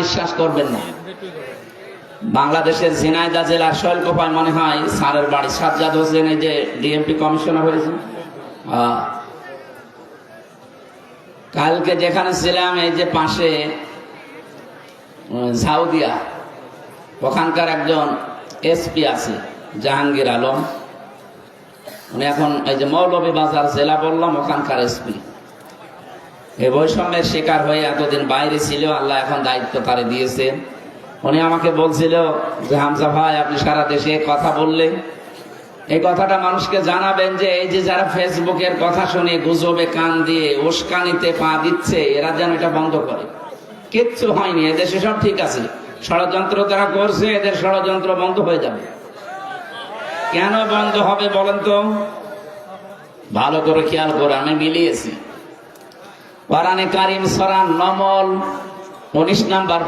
বিশ্বাস করবেন না। বাংলাদেশের ঝিনাইদা জেলার শৈলকোপায় মনে হয় স্যারের বাড়ি সাজ্জাদ হোসেন, এই যে ডিএমপি কমিশনার হয়েছে কালকে যেখানে ছিলাম, এই যে পাশে সাউদিয়া ওখানকার একজন এসপি আছে, জাহাঙ্গীর আলম। উনি এখন এই যে মৌলভী বাজার জেলা বললাম, ওখানকার এসপি। এই বৈষম্যের শিকার হয়ে এতদিন বাইরে ছিল, আল্লাহ এখন দায়িত্ব তারে দিয়েছেন উনি আমাকে বলছিল যে, হামজা ভাই, আপনি সারা দেশে কথা বললেন এই কথাটা মানুষকে জানাবেন যে, এই যে যারা ফেসবুকের কথা শুনে গুজবে, কান দিয়ে উস্কানিতে পা দিচ্ছে, এরা যেন এটা বন্ধ করে। কিচ্ছু হয়নি, এদেশে সব ঠিক আছে। ষড়যন্ত্র তারা করছে, এদের ষড়যন্ত্র বন্ধ হয়ে যাবে। কেন বন্ধ হবে বলেন তো? ভালো করে খেয়াল করে আমি মিলিয়েছি। কোরআনে কারিম সরান নমল উনিশ নাম্বার